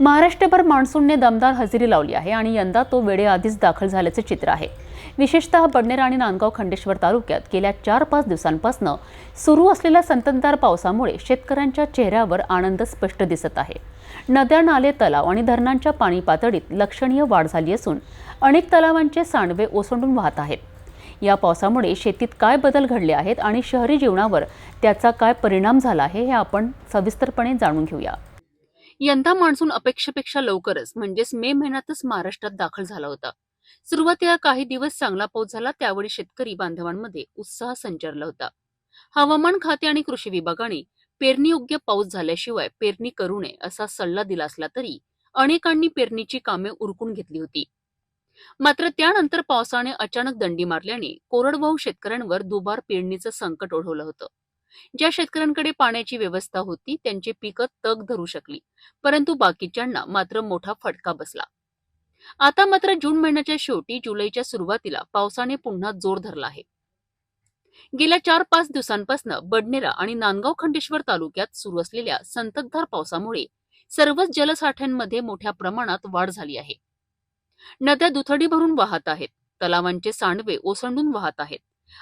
महाराष्ट्रभर मान्सूनने दमदार हजेरी लावली आहे आणि यंदा तो वेळेआधीच दाखल झाल्याचे चित्र आहे. विशेषतः बडनेर आणि नांदगाव खंडेश्वर तालुक्यात गेल्या चार पाच दिवसांपासून सुरू असलेल्या संततधार पावसामुळे शेतकऱ्यांच्या चेहऱ्यावर आनंद स्पष्ट दिसत आहे. नद्या नाले तलाव आणि धरणांच्या पाणी पातळीत लक्षणीय वाढ झाली असून अनेक तलावांचे सांडवे ओसंडून वाहत आहेत. या पावसामुळे शेतीत काय बदल घडले आहेत आणि शहरी जीवनावर त्याचा काय परिणाम झाला आहे हे आपण सविस्तरपणे जाणून घेऊया. यंदा मान्सून अपेक्षेपेक्षा लवकरच म्हणजेच मे महिन्यातच महाराष्ट्रात दाखल झाला होता. सुरुवातीला काही दिवस चांगला पाऊस झाला त्यावेळी शेतकरी बांधवांमध्ये उत्साह संचारला होता. हवामान खाते आणि कृषी विभागाने पेरणीयोग्य पाऊस झाल्याशिवाय पेरणी करू नये असा सल्ला दिला असला तरी अनेकांनी पेरणीची कामे उरकून घेतली होती. मात्र त्यानंतर पावसाने अचानक दंडी मारल्याने कोरडवाहू शेतकऱ्यांवर दुबार पेरणीचं संकट ओढवलं होतं. ज्या शेतकऱ्यांकडे पाण्याची व्यवस्था होती त्यांची पिकं तग धरू शकली. परंतु बाकीच्यांना मात्र मोठा फटका बसला. आता मात्र जून महिन्याच्या शेवटी जुलैच्या सुरुवातीला पावसाने पुन्हा जोर धरला आहे. गेल्या चार पाच दिवसांपासून बडनेरा आणि नांदगाव खंडेश्वर तालुक्यात सुरू असलेल्या संततधार पावसामुळे सर्वच जलसाठ्यांमध्ये मोठ्या प्रमाणात वाढ झाली आहे. नद्या दुथडी भरून वाहत आहेत तलावांचे सांडवे ओसंडून वाहत आहेत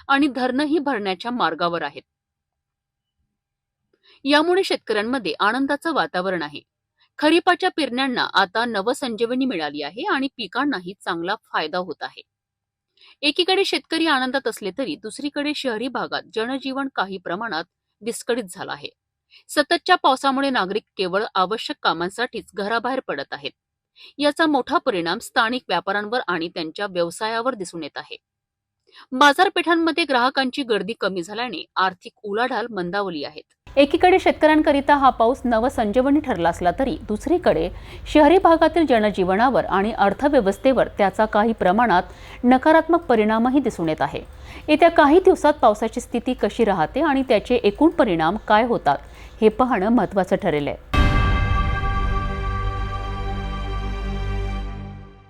आणि धरणंही भरण्याच्या मार्गावर आहेत. यामुळे शेतकऱ्यांमध्ये आनंदाचं वातावरण आहे. खरीपाच्या पेरण्यांना आता नवसंजीवनी मिळाली आहे आणि पिकांनाही चांगला फायदा होत आहे. एकीकडे शेतकरी आनंदात असले तरी दुसरीकडे शहरी भागात जनजीवन काही प्रमाणात विस्कळीत झालं आहे. सततच्या पावसामुळे नागरिक केवळ आवश्यक कामांसाठीच घराबाहेर पडत आहेत. याचा मोठा परिणाम स्थानिक व्यापाऱ्यांवर आणि त्यांच्या व्यवसायावर दिसून येत आहे. बाजारपेठांमध्ये ग्राहकांची गर्दी कमी झाल्याने आर्थिक उलाढाल मंदावली आहेत. एकीकडे शेतकऱ्यांकरिता हा पाऊस नवसंजीवनी ठरला असला तरी दुसरीकडे शहरी भागातील जनजीवनावर आणि अर्थव्यवस्थेवर त्याचा काही प्रमाणात नकारात्मक परिणामही दिसून येत आहे. येत्या काही दिवसात पावसाची स्थिती कशी राहते आणि त्याचे एकूण परिणाम काय होतात हे पाहणं महत्त्वाचं ठरेल. आहे